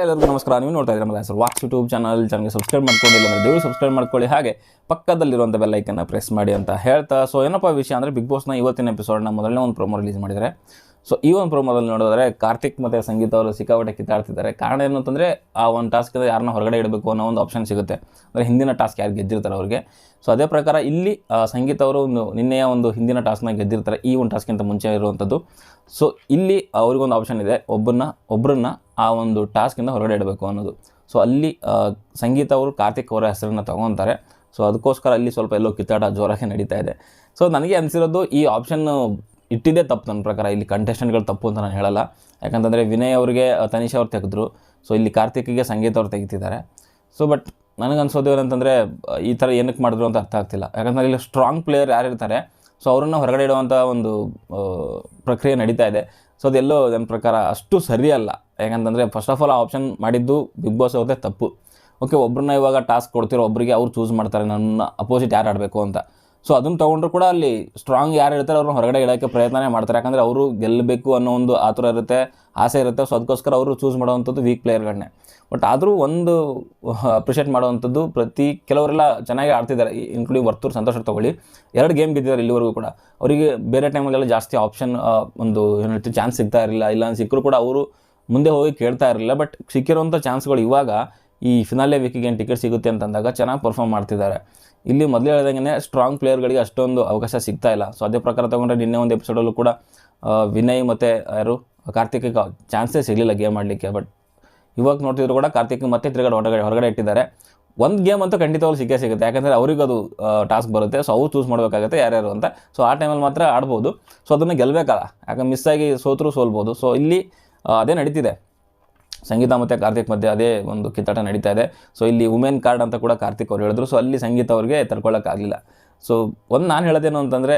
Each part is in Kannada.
ಎಲ್ಲರಿಗೂ ನಮಸ್ಕಾರ. ನೀವು ನೋಡ್ತಾ ಇದ್ದೀರಾ ಹೆಸರು ವಾಕ್ಸ್ ಯೂಟ್ಯೂಬ್ ಚಾನಲ್ ಚಾನಲ್ಗೆ ಸಬ್ಸ್ಕ್ರೈಬ್ ಮಾಡ್ಕೊಂಡಿಲ್ಲ ಅಂದರೆ ದೇವರು ಸಬ್ಸ್ಕ್ರೈಬ್ ಮಾಡ್ಕೊಳ್ಳಿ. ಹಾಗೆ ಪಕ್ಕದಲ್ಲಿರುವಂಥ ಬೆಲ್ಲೈಕನ್ನ ಪ್ರೆಸ್ ಮಾಡಿ ಅಂತ ಹೇಳ್ತಾ. ಸೊ ಏನಪ್ಪ ವಿಷಯ ಅಂದರೆ ಬಿಗ್ ಬಾಸ್ನ ಇವತ್ತಿನ ಎಪಿಸೋಡ್ನ ಮೊದಲನೇ ಒಂದು ಪ್ರೊಮೋ ರಿಲೀಸ್ ಮಾಡಿದ್ದಾರೆ. ಸೊ ಈ ಒಂದು ಪ್ರೋಮೋದಲ್ಲಿ ನೋಡಿದ್ರೆ ಕಾರ್ತಿಕ್ ಮತ್ತು ಸಂಗೀತ ಅವರು ಸಿಕ್ಕಾಪಟ್ಟೆ ಕಿತ್ತಾಡ್ತಿದ್ದಾರೆ. ಕಾರಣ ಏನು ಅಂತಂದರೆ, ಆ ಒಂದು ಟಾಸ್ಕಿಂದ ಯಾರನ್ನ ಹೊರಗಡೆ ಇಡಬೇಕು ಅನ್ನೋ ಒಂದು ಆಪ್ಷನ್ ಸಿಗುತ್ತೆ. ಅಂದರೆ ಹಿಂದಿನ ಟಾಸ್ಕ್ ಯಾರು ಗೆದ್ದಿರ್ತಾರೆ ಅವ್ರಿಗೆ. ಸೊ ಅದೇ ಪ್ರಕಾರ ಇಲ್ಲಿ ಸಂಗೀತ ಅವರು ಒಂದು ನಿನ್ನೆಯ ಒಂದು ಹಿಂದಿನ ಟಾಸ್ಕ್ನ ಗೆದ್ದಿರ್ತಾರೆ ಈ ಒಂದು ಟಾಸ್ಕ್ಗಿಂತ ಮುಂಚೆ ಇರುವಂಥದ್ದು ಸೊ ಇಲ್ಲಿ ಅವ್ರಿಗೊಂದು ಆಪ್ಷನ್ ಇದೆ. ಒಬ್ಬನ್ನ ಒಬ್ಬರನ್ನ ಆ ಒಂದು ಟಾಸ್ಕಿಂದ ಹೊರಗಡೆ ಇಡಬೇಕು ಅನ್ನೋದು. ಸೊ ಅಲ್ಲಿ ಸಂಗೀತ ಅವರು ಕಾರ್ತಿಕ್ ಅವರ ಹೆಸರನ್ನು ತೊಗೊತಾರೆ. ಸೊ ಅದಕ್ಕೋಸ್ಕರ ಅಲ್ಲಿ ಸ್ವಲ್ಪ ಎಲ್ಲೋ ಕಿತ್ತಾಟ ಜೋರಾಗಿ ನಡೀತಾ ಇದೆ. ಸೊ ನನಗೆ ಅನಿಸಿರೋದು ಈ ಆಪ್ಷನ್ ಇಟ್ಟಿದ್ದೇ ತಪ್ಪು ನನ್ನ ಪ್ರಕಾರ. ಇಲ್ಲಿ ಕಂಟೆಸ್ಟೆಂಟ್ಗಳು ತಪ್ಪು ಅಂತ ನಾನು ಹೇಳಲ್ಲ. ಯಾಕಂತಂದರೆ ವಿನಯ್ ಅವರಿಗೆ ತನಿಷಾ ಅವ್ರು ತೆಗೆದ್ರು. ಸೊ ಇಲ್ಲಿ ಕಾರ್ತಿಕ್ಗೆ ಸಂಗೀತ ಅವ್ರು ತೆಗಿತಿದ್ದಾರೆ. ಸೊ ಬಟ್ ನನಗನ್ಸೋದು ಏನಂತಂದರೆ ಈ ಥರ ಏನಕ್ಕೆ ಮಾಡಿದ್ರು ಅಂತ ಅರ್ಥ ಆಗ್ತಿಲ್ಲ. ಯಾಕಂದರೆ ಇಲ್ಲಿ ಸ್ಟ್ರಾಂಗ್ ಪ್ಲೇಯರ್ ಯಾರು ಇರ್ತಾರೆ ಸೊ ಅವರನ್ನು ಹೊರಗಡೆ ಇಡುವಂಥ ಒಂದು ಪ್ರಕ್ರಿಯೆ ನಡೀತಾ ಇದೆ. ಸೊ ಅದೆಲ್ಲೋ ನನ್ನ ಪ್ರಕಾರ ಅಷ್ಟು ಸರಿಯಲ್ಲ. ಯಾಕಂತಂದರೆ ಫಸ್ಟ್ ಆಫ್ ಆಲ್ ಆ ಆಪ್ಷನ್ ಮಾಡಿದ್ದು ಬಿಗ್ ಬಾಸ್ ಅವ್ರದ್ದೇ ತಪ್ಪು. ಓಕೆ ಒಬ್ಬರನ್ನ ಇವಾಗ ಟಾಸ್ಕ್ ಕೊಡ್ತಿರೋ ಒಬ್ಬರಿಗೆ ಅವ್ರು ಚೂಸ್ ಮಾಡ್ತಾರೆ, ನನ್ನ ಅಪೋಸಿಟ್ ಯಾರು ಆಡಬೇಕು ಅಂತ. ಸೊ ಅದನ್ನು ತೊಗೊಂಡ್ರು ಕೂಡ ಅಲ್ಲಿ ಸ್ಟ್ರಾಂಗ್ ಯಾರು ಇರ್ತಾರೆ ಅವ್ರನ್ನ ಹೊರಗಡೆ ಇಡೋಕ್ಕೆ ಪ್ರಯತ್ನನೇ ಮಾಡ್ತಾರೆ. ಯಾಕಂದರೆ ಅವರು ಗೆಲ್ಲಬೇಕು ಅನ್ನೋ ಒಂದು ಆತುರ ಇರುತ್ತೆ, ಆಸೆ ಇರುತ್ತೆ. ಸೊ ಅದಕ್ಕೋಸ್ಕರ ಅವರು ಚೂಸ್ ಮಾಡೋವಂಥದ್ದು ವೀಕ್ ಪ್ಲೇಯರ್ಗಳನ್ನೇ ಬಟ್ ಆದರೂ ಒಂದು ಅಪ್ರಿಷಿಯೇಟ್ ಮಾಡುವಂಥದ್ದು ಪ್ರತಿ ಕೆಲವರೆಲ್ಲ ಚೆನ್ನಾಗಿ ಆಡ್ತಿದ್ದಾರೆ ಇನ್ಕ್ಲೂಡಿಂಗ್ ವರ್ತೂರು ಸಂತೋಷ ತೊಗೊಳ್ಳಿ. ಎರಡು ಗೇಮ್ ಗೆದ್ದಿದ್ದಾರೆ ಇಲ್ಲಿವರೆಗೂ ಕೂಡ. ಅವರಿಗೆ ಬೇರೆ ಟೈಮಲ್ಲೆಲ್ಲ ಜಾಸ್ತಿ ಆಪ್ಷನ್ ಒಂದು ಏನು ಹೇಳ್ತೀವಿ ಚಾನ್ಸ್ ಸಿಗ್ತಾ ಇರಲಿಲ್ಲ. ಇಲ್ಲ ಸಿಕ್ಕರೂ ಕೂಡ ಅವರು ಮುಂದೆ ಹೋಗಿ ಕೇಳ್ತಾ ಇರಲಿಲ್ಲ. ಬಟ್ ಸಿಕ್ಕಿರೋಂಥ ಚಾನ್ಸ್ಗಳು ಇವಾಗ ಈ ಫಿನಾಲೆ ವೀಕಿಗೆ ಏನು ಟಿಕೆಟ್ ಸಿಗುತ್ತೆ ಅಂತಂದಾಗ ಚೆನ್ನಾಗಿ ಪರ್ಫಾರ್ಮ್ ಮಾಡ್ತಿದ್ದಾರೆ. ಇಲ್ಲಿ ಮೊದಲೇ ಹೇಳಿದಂಗೆ ಸ್ಟ್ರಾಂಗ್ ಪ್ಲೇಯರ್ಗಳಿಗೆ ಅಷ್ಟೊಂದು ಅವಕಾಶ ಸಿಗ್ತಾ ಇಲ್ಲ. ಸೊ ಅದೇ ಪ್ರಕಾರ ತಗೊಂಡ್ರೆ ನಿನ್ನೆ ಒಂದು ಎಪಿಸೋಡಲ್ಲೂ ಕೂಡ ವಿನಯ್ ಮತ್ತು ಯಾರು ಕಾರ್ತಿಕ್ಗೆ ಚಾನ್ಸೇ ಸಿಗಲಿಲ್ಲ ಗೇಮ್ ಆಡಲಿಕ್ಕೆ. ಬಟ್ ಇವಾಗ ನೋಡ್ತಿದ್ರು ಕೂಡ ಕಾರ್ತಿಕ್ ಮತ್ತೆ ತಿರುಗಡೆ ಹೊರಗಡೆ ಹೊರಗಡೆ ಇಟ್ಟಿದ್ದಾರೆ. ಒಂದು ಗೇಮ್ ಅಂತೂ ಖಂಡಿತವಾಗ್ಲೂ ಸಿಕ್ಕೇ ಸಿಗುತ್ತೆ. ಯಾಕಂದರೆ ಅವ್ರಿಗೆ ಅದು ಟಾಸ್ಕ್ ಬರುತ್ತೆ. ಸೊ ಅವ್ರು ಚೂಸ್ ಮಾಡಬೇಕಾಗುತ್ತೆ ಯಾರ್ಯಾರು ಅಂತ. ಸೊ ಆ ಟೈಮಲ್ಲಿ ಮಾತ್ರ ಆಡ್ಬೋದು. ಸೊ ಅದನ್ನು ಗೆಲ್ಲಬೇಕಲ್ಲ ಯಾಕಂದ್ರೆ ಮಿಸ್ ಆಗಿ ಸೋತರೂ ಸೋಲ್ಬೋದು. ಸೊ ಇಲ್ಲಿ ಅದೇ ನಡೀತಿದೆ. ಸಂಗೀತ ಮತ್ತು ಕಾರ್ತಿಕ್ ಮಧ್ಯೆ ಅದೇ ಒಂದು ಕಿತ್ತಾಟ ನಡೀತಾ ಇದೆ. ಸೊ ಇಲ್ಲಿ ವುಮೆನ್ ಕಾರ್ಡ್ ಅಂತ ಕೂಡ ಕಾರ್ತಿಕ್ ಅವ್ರು ಹೇಳಿದ್ರು. ಸೊ ಅಲ್ಲಿ ಸಂಗೀತ ಅವ್ರಿಗೆ ತಡ್ಕೊಳ್ಳೋಕ್ಕಾಗಲಿಲ್ಲ ಸೊ ಒಂದು ನಾನು ಹೇಳೋದೇನು ಅಂತಂದರೆ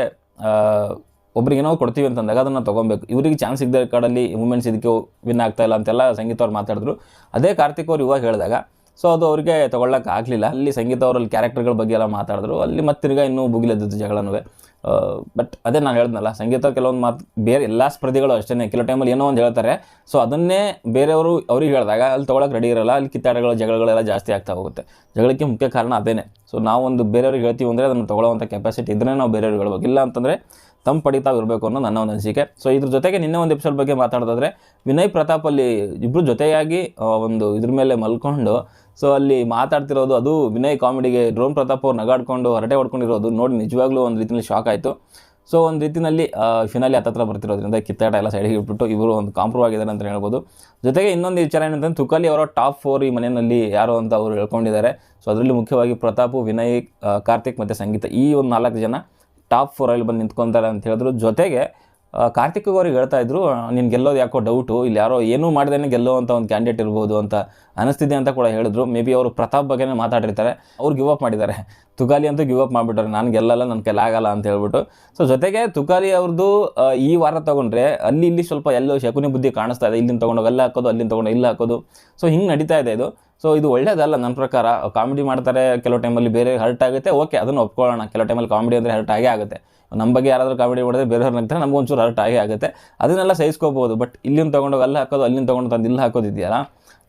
ಒಬ್ರಿಗೆ ಏನೋ ಕೊಡ್ತೀವಿ ಅಂತಂದಾಗ ಅದನ್ನು ತೊಗೊಬೇಕು. ಇವರಿಗೆ ಚಾನ್ಸ್ ಸಿಗದೆ ಕಾರ್ಡಲ್ಲಿ ವುಮೆನ್ಸ್ ಇದಕ್ಕೆ ವಿನ್ ಆಗ್ತಾ ಇಲ್ಲ ಅಂತೆಲ್ಲ ಸಂಗೀತ ಅವ್ರು ಮಾತಾಡಿದ್ರು. ಅದೇ ಕಾರ್ತಿಕ್ ಅವ್ರು ಇವಾಗ ಹೇಳಿದಾಗ ಸೊ ಅದು ಅವರಿಗೆ ತೊಗೊಳ್ಳೋಕೆ ಆಗಲಿಲ್ಲ. ಅಲ್ಲಿ ಸಂಗೀತ ಅವರಲ್ಲಿ ಕ್ಯಾರೆಕ್ಟರ್ಗಳ ಬಗ್ಗೆ ಎಲ್ಲ ಮಾತಾಡಿದ್ರು. ಅಲ್ಲಿ ಮತ್ತೆ ತಿರ್ಗಾ ಇನ್ನೂ ಬುಗಿಲೆದ್ದು ಜಗಳನೂ ಬಟ್ ಅದೇ ನಾನು ಹೇಳ್ದನಲ್ಲ, ಸಂಗೀತ ಕೆಲವೊಂದು ಮಾತು ಬೇರೆ ಎಲ್ಲ ಸ್ಪರ್ಧಿಗಳು ಅಷ್ಟೇ ಕೆಲವು ಟೈಮಲ್ಲಿ ಏನೋ ಒಂದು ಹೇಳ್ತಾರೆ. ಸೊ ಅದನ್ನೇ ಬೇರೆಯವರು ಅವ್ರಿಗೆ ಹೇಳಿದಾಗ ಅಲ್ಲಿ ತೊಗೊಳಕ್ಕೆ ರೆಡಿ ಇರಲ್ಲ, ಅಲ್ಲಿ ಕಿತ್ತಾಟಗಳು, ಜಗಳಗಳೆಲ್ಲ ಜಾಸ್ತಿ ಆಗ್ತಾ ಹೋಗುತ್ತೆ. ಜಗಳಕ್ಕೆ ಮುಖ್ಯ ಕಾರಣ ಅದೇನೆ. ಸೊ ನಾವೊಂದು ಬೇರೆಯವ್ರಿಗೆ ಹೇಳ್ತೀವಿ ಅಂದರೆ ಅದನ್ನು ತೊಗೊಳ್ಳೋವಂಥ ಕೆಪಾಸಿಟಿ ಇದ್ದರೆ ನಾವು ಬೇರೆಯವ್ರಿಗೆ ಹೇಳ್ಬೇಕು. ಇಲ್ಲ ಅಂತಂದರೆ ತಮ್ಮ ಪಡಿತಾವ್ ಇರಬೇಕು ಅನ್ನೋ ನನ್ನ ಒಂದು ಅನಿಸಿಕೆ. ಸೊ ಇದ್ರ ಜೊತೆಗೆ ನಿನ್ನೆ ಒಂದು ಎಪಿಸೋಡ್ ಬಗ್ಗೆ ಮಾತಾಡೋದಾದ್ರೆ, ವಿನಯ್ ಪ್ರತಾಪ್ ಅಲ್ಲಿ ಇಬ್ಬರು ಜೊತೆಯಾಗಿ ಒಂದು ಇದ್ರ ಮೇಲೆ ಮಲ್ಕೊಂಡು ಸೊ ಅಲ್ಲಿ ಮಾತಾಡ್ತಿರೋದು ಅದು ವಿನಯ್ ಕಾಮಿಡಿಗೆ ಡ್ರೋನ್ ಪ್ರತಾಪ್ ಅವ್ರು ನಗಾಡ್ಕೊಂಡು, ಹರಟೆ ಹೊಡ್ಕೊಂಡಿರೋದು ನೋಡಿ ನಿಜವಾಗ್ಲೂ ಒಂದು ರೀತಿಯಲ್ಲಿ ಶಾಕ್ ಆಯಿತು. ಸೊ ಒಂದು ರೀತಿಯಲ್ಲಿ ಫಿನಾಲಿ ಹತ್ತತ್ರ ಬರ್ತಿರೋದ್ರಿಂದ ಕಿತ್ತಾಟ ಎಲ್ಲ ಸೈಡಿಗೆ ಇಟ್ಬಿಟ್ಟು ಇವರು ಒಂದು ಕಾಂಪ್ರೂವ್ ಆಗಿದ್ದಾರೆ ಅಂತ ಹೇಳ್ಬೋದು. ಜೊತೆಗೆ ಇನ್ನೊಂದು ವಿಚಾರ ಏನಂತಂದ್ರೆ ತುಕಾಲಿ ಅವರ ಟಾಪ್ ಫೋರ್ ಈ ಮನೆಯಲ್ಲಿ ಯಾರು ಅಂತ ಅವರು ಹೇಳ್ಕೊಂಡಿದ್ದಾರೆ. ಸೊ ಅದರಲ್ಲಿ ಮುಖ್ಯವಾಗಿ ಪ್ರತಾಪು, ವಿನಯ್ ಕಾರ್ತಿಕ್ ಮತ್ತು ಸಂಗೀತ ಈ ಒಂದು ನಾಲ್ಕು ಜನ. ಟಾಪ್ ಫೋರಲ್ಲಿ ಬಂದು ನಿಂತ್ಕೊತಾರೆ ಅಂತ ಹೇಳಿದ್ರು. ಜೊತೆಗೆ ಕಾರ್ತಿಕ್ ಅವ್ರಿಗೆ ಹೇಳ್ತಾ ಇದ್ರು, ನೀನು ಗೆಲ್ಲೋದು ಯಾಕೋ ಡೌಟು ಇಲ್ಲಿ ಯಾರೋ ಏನೂ ಮಾಡ್ದೇನೆ ಗೆಲ್ಲೋ ಅಂತ ಒಂದು ಕ್ಯಾಂಡಿಡೇಟ್ ಇರ್ಬೋದು ಅಂತ ಅನಿಸ್ತಿದೆ ಅಂತ ಕೂಡ ಹೇಳಿದ್ರು. ಮೇ ಬಿ ಅವರು ಪ್ರತಾಪ್ ಬಗ್ಗೆನೇ ಮಾತಾಡಿರ್ತಾರೆ. ಅವ್ರು ಗಿವ್ ಅಪ್ ಮಾಡಿದ್ದಾರೆ. ತುಗಾಲಿ ಅಂತೂ ಗಿವ್ ಅಪ್ ಮಾಡಿಬಿಟ್ರೆ. ನಾನು ಗೆಲ್ಲಲ್ಲ ನನ್ನ ಕೈಲಾಗಲ್ಲ ಅಂತ ಹೇಳ್ಬಿಟ್ಟು. ಸೊ ಜೊತೆಗೆ ತುಗಾಲಿ ಅವ್ರದ್ದು ಈ ವಾರ ತೊಗೊಂಡ್ರೆ ಅಲ್ಲಿ ಇಲ್ಲಿ ಸ್ವಲ್ಪ ಎಲ್ಲೋ ಶಕುನಿ ಬುದ್ಧಿ ಕಾಣಿಸ್ತಾ ಇದೆ. ಇಲ್ಲಿಂದ ತೊಗೊಂಡೋಗಿ ಎಲ್ಲ ಹಾಕೋದು, ಅಲ್ಲಿಂದ ತೊಗೊಂಡು ಇಲ್ಲಿ ಹಾಕೋದು. ಸೊ ಹಿಂಗೆ ನಡೀತಾ ಇದೆ ಇದು. ಸೊ ಇದು ಒಳ್ಳೇದಲ್ಲ ನನ್ನ ಪ್ರಕಾರ. ಕಾಮಿಡಿ ಮಾಡ್ತಾರೆ, ಕೆಲವು ಟೈಮಲ್ಲಿ ಬೇರೆ ಹರ್ಟ್ ಆಗುತ್ತೆ ಓಕೆ ಅದನ್ನು ಒಪ್ಕೊಳ್ಳೋಣ. ಕೆಲವು ಟೈಮಲ್ಲಿ ಕಾಮಿಡಿ ಅಂದರೆ ಹರ್ಟ್ ಆಗೇ ಆಗುತ್ತೆ. ನಮ್ಮ ಬಗ್ಗೆ ಯಾರಾದರೂ ಕಾಮಿಡಿ ಮಾಡಿದ್ರೆ ಬೇರೆಯವ್ರು ನಗ್ತಾರೆ ನಮಗೊಂಚೂರು ಹರ್ಟ್ ಆಗೇ ಆಗುತ್ತೆ. ಅದನ್ನೆಲ್ಲ ಸಹಿಸ್ಕೋಬೋದು ಬಟ್ ಇಲ್ಲಿಂದ ತೊಗೊಂಡೋಗಿ ಅಲ್ಲಿ ಹಾಕೋದು, ಅಲ್ಲಿಂದ ತೊಗೊಂಡು ತಂದು ಇಲ್ಲಿ ಹಾಕೋದಿದೆಯಲ್ಲ?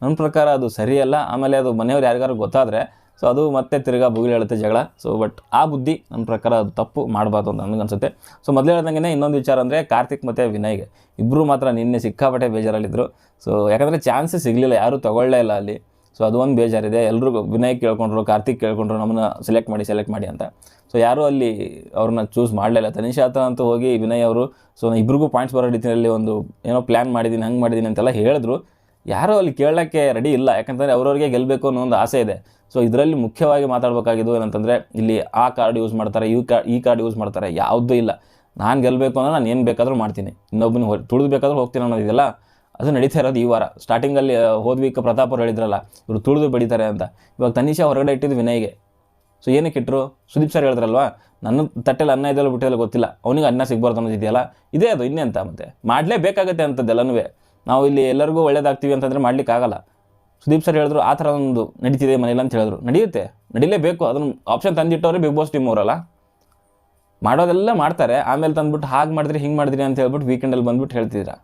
ನನ್ನ ಪ್ರಕಾರ ಅದು ಸರಿಯಲ್ಲ. ಆಮೇಲೆ ಅದು ಮನೆಯವ್ರು ಯಾರಿಗಾರು ಗೊತ್ತಾದರೆ ಸೊ ಅದು ಮತ್ತೆ ತಿರ್ಗಾ ಬುಗಿಲು ಹೇಳುತ್ತೆ ಜಗಳ. ಸೊ ಬಟ್ ಆ ಬುದ್ಧಿ ನನ್ನ ಪ್ರಕಾರ ಅದು ತಪ್ಪು ಮಾಡಬಾರ್ದು ಅಂತ ನನಗನ್ಸುತ್ತೆ. ಸೊ ಮೊದಲು ಹೇಳ್ದಂಗೆ ಇನ್ನೊಂದು ವಿಚಾರ ಅಂದರೆ ಕಾರ್ತಿಕ್ ಮತ್ತು ವಿನಯ್ಗೆ. ಇಬ್ಬರು ಮಾತ್ರ ನಿನ್ನೆ ಸಿಕ್ಕಾಪಟ್ಟೆ ಬೇಜಾರಲ್ಲಿದ್ದರು ಸೊ ಯಾಕಂದರೆ ಚಾನ್ಸಸ್ ಸಿಗಲಿಲ್ಲ, ಯಾರೂ ತೊಗೊಳ್ಳೇ ಇಲ್ಲ ಅಲ್ಲಿ. ಸೊ ಅದು ಒಂದು ಬೇಜಾರಿದೆ. ಎಲ್ಲರಿಗೂ ವಿನಯ್ ಕೇಳ್ಕೊಂಡ್ರು, ಕಾರ್ತಿಕ್ ಕೇಳ್ಕೊಂಡ್ರು ನಮ್ಮನ್ನ ಸೆಲೆಕ್ಟ್ ಮಾಡಿ ಸೆಲೆಕ್ಟ್ ಮಾಡಿ ಅಂತ. ಸೊ ಯಾರೂ ಅಲ್ಲಿ ಅವ್ರನ್ನ ಚೂಸ್ ಮಾಡಲಿಲ್ಲ ತನಿಷ್ ಹತ್ರ ಅಂತೂ ಹೋಗಿ ವಿನಯ್ ಅವರು ಸೊ ಇಬ್ರಿಗೂ ಪಾಯಿಂಟ್ಸ್ ಬರೋ ರೀತಿಯಲ್ಲಿ ಒಂದು ಏನೋ ಪ್ಲ್ಯಾನ್ ಮಾಡಿದ್ದೀನಿ ಹಂಗೆ ಮಾಡಿದ್ದೀನಿ ಅಂತೆಲ್ಲ ಹೇಳಿದ್ರು. ಯಾರೂ ಅಲ್ಲಿ ಕೇಳೋಕ್ಕೆ ರೆಡಿ ಇಲ್ಲ. ಯಾಕಂತಂದರೆ ಅವ್ರವ್ರಿಗೆ ಗೆಲ್ಲಬೇಕು ಅನ್ನೋ ಒಂದು ಆಸೆ ಇದೆ. ಸೊ ಇದರಲ್ಲಿ ಮುಖ್ಯವಾಗಿ ಮಾತಾಡಬೇಕಾಗಿದ್ದು ಏನಂತಂದರೆ, ಇಲ್ಲಿ ಆ ಕಾರ್ಡ್ ಯೂಸ್ ಮಾಡ್ತಾರೆ, ಈ ಕಾರ್ಡ್ ಈ ಕಾರ್ಡ್ ಯೂಸ್ ಮಾಡ್ತಾರೆ, ಯಾವುದೂ ಇಲ್ಲ. ನಾನು ಗೆಲ್ಲಬೇಕು ಅಂದರೆ ನಾನು ಏನು ಬೇಕಾದರೂ ಮಾಡ್ತೀನಿ. ಇನ್ನೊಬ್ಬನ ತುಳಿದು ಬೇಕಾದರೂ ಹೋಗ್ತೀನಿ ಅನ್ನೋದಿದೆಯಲ್ಲ ಅದು ನಡೀತಾ ಇರೋದು ಈ ವಾರ. ಸ್ಟಾರ್ಟಿಂಗಲ್ಲಿ ಹೋದ ವೀಕ್ ಪ್ರತಾಪ್ ಅವ್ರು ಹೇಳಿದ್ರಲ್ಲ, ಇವರು ತುಳಿದು ಬೆಳೀತಾರೆ ಅಂತ. ಇವಾಗ ತನಿಷಾ ಹೊರಗಡೆ ಇಟ್ಟಿದ್ದು ವಿನಯ್ಗೆ. ಸೊ ಏನಕ್ಕೆ ಇಟ್ಟರು ಸುದೀಪ್ ಸರ್ ಹೇಳಿದ್ರಲ್ವಾ, ನನ್ನ ತಟ್ಟೆಲಿ ಅನ್ನ ಇದೆಲ್ಲ ಬಿಟ್ಟಿಲ್ಲ ಗೊತ್ತಿಲ್ಲ. ಅವನಿಗೆ ಅನ್ನ ಸಿಗ್ಬಾರ್ದು ಅನ್ನೋದಿದೆಯಲ್ಲ. ಇದೇ ಅದು ಇನ್ನೇ ಅಂತ ಮತ್ತೆ ಮಾಡಲೇಬೇಕಾಗತ್ತೆ ಅಂಥದ್ದೆಲ್ಲನೂ ನಾವು ಇಲ್ಲಿ ಎಲ್ಲರಿಗೂ ಒಳ್ಳೇದಾಗ್ತೀವಿ ಅಂತಂದರೆ ಮಾಡಲಿಕ್ಕಾಗಲ್ಲ ಸುದೀಪ್ ಸರ್ ಹೇಳಿದ್ರು, ಆ ಥರ ಒಂದು ನಡೀತಿದೆ ಮನೇಲಿ ಅಂತ ಹೇಳಿದ್ರು. ನಡೆಯುತ್ತೆ. ನಡೀಲೇಬೇಕು. ಅದನ್ನು ಆಪ್ಷನ್ ತಂದಿಟ್ಟವ್ರೆ ಬಿಗ್ ಬಾಸ್ ಟೀಮ್ ಅವರಲ್ಲ. ಮಾಡೋದೆಲ್ಲ ಮಾಡ್ತಾರೆ. ಆಮೇಲೆ ತಂದ್ಬಿಟ್ಟು ಹಾಗೆ ಮಾಡಿದ್ರಿ ಹಿಂಗೆ ಮಾಡಿದ್ರಿ ಅಂತ ಹೇಳ್ಬಿಟ್ಟು ವೀಕೆಂಡಲ್ಲಿ ಬಂದ್ಬಿಟ್ಟು ಹೇಳ್ತಿದ್ದೀರಾ.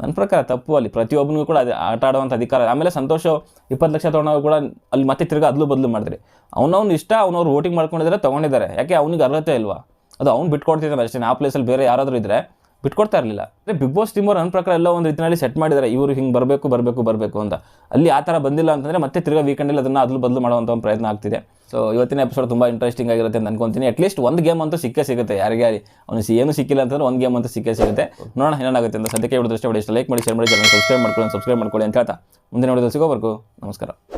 ನನ್ನ ಪ್ರಕಾರ ತಪ್ಪು ಅಲ್ಲಿ. ಪ್ರತಿಯೊಬ್ಬನಿಗೂ ಕೂಡ ಅದು ಆಟ ಆಡುವಂಥ ಅಧಿಕಾರ ಆಮೇಲೆ ಸಂತೋಷ, ಇಪ್ಪತ್ತು ಲಕ್ಷ ತೊಗೊಂಡವ್ರು ಕೂಡ ಅಲ್ಲಿ ಮತ್ತೆ ತಿರ್ಗಿ ಅದಲು ಬದಲು ಮಾಡಿದ್ರಿ ಅವನವ್ನು ಇಷ್ಟ, ಅವನವ್ರು ವೋಟಿಂಗ್ ಮಾಡ್ಕೊಂಡಿದ್ದಾರೆ ತೊಗೊಂಡಿದ್ದಾರೆ. ಯಾಕೆ ಅವ್ನಿಗೆ ಅರ್ಹತೆ ಇಲ್ವಾ? ಅದು ಅವ್ನು ಬಿಟ್ಕೊಡ್ತಿದ್ದಾನೆ ಅಷ್ಟೇ. ಆ ಪ್ಲೇಸಲ್ಲಿ ಬೇರೆ ಯಾರಾದರೂ ಇದ್ದರೆ ಬಿಟ್ಕೊಡ್ತಾ ಇರಲಿಲ್ಲ. ಅಂದರೆ ಬಿಗ್ ಬಾಸ್ ಟೀಮ್ ಅವ್ರು ನನ್ನ ಪ್ರಕಾರ ಎಲ್ಲ ಒಂದು ರೀತಿಯಲ್ಲಿ ಸೆಟ್ ಮಾಡಿದ್ದಾರೆ ಇವರು ಹಿಂಗೆ ಬರಬೇಕು ಬರಬೇಕು ಬರಬೇಕು ಅಂತ. ಅಲ್ಲಿ ಆ ಥರ ಬಂದಿಲ್ಲ ಅಂತಂದರೆ ಮತ್ತೆ ತಿರ್ಗಾ ವೀಕೆಂಡಲ್ಲಿ ಅದನ್ನು ಅದಲು ಬದಲು ಮಾಡುವಂಥ ಒಂದು ಪ್ರಯತ್ನ ಆಗ್ತಿದೆ. ಸೊ ಇವತ್ತಿನ ಎಪಿಸೋಡ್ ತುಂಬ ಇಂಟ್ರೆಸ್ಟಿಂಗ್ ಆಗಿರುತ್ತೆ ಅಂತ ಅನ್ಕೊಂತೀನಿ. ಅಟ್ಲೀಸ್ಟ್ ಒಂದು ಗೇಮ್ ಅಂತೂ ಸಿಕ್ಕೇ ಸಿಗುತ್ತೆ. ಯಾರಿಗೆ ಅವ್ನಿಗೆ ಏನು ಸಿಕ್ಕಿಲ್ಲ ಅಂತಂದ್ರೆ ಒಂದು ಗೇಮ್ ಅಂತೂ ಸಿಕ್ಕೇ ಸಿಗುತ್ತೆ. ನೋಡೋಣ ಏನಾಗುತ್ತೆ ಅಂತ. ಸದ್ಯಕ್ಕೆ ದೃಷ್ಟಿ ಇಷ್ಟ ಲೈಕ್ ಮಾಡಿ ಶೇರ್ ಮಾಡಿ ಚಾನಲ್ ಸಬ್ಸ್ಕ್ರೈಬ್ ಮಾಡ್ಕೊಳ್ಳಿ ಸಬ್ಸ್ಕ್ರೈಬ್ ಮಾಡ್ಕೊಳ್ಳಿ ಅಂತ ಹೇಳ್ತಾ. ಮುಂದೆ ನೋಡಿದ್ರೆ ಸಿಗೋವರೆಗೂ ನಮಸ್ಕಾರ.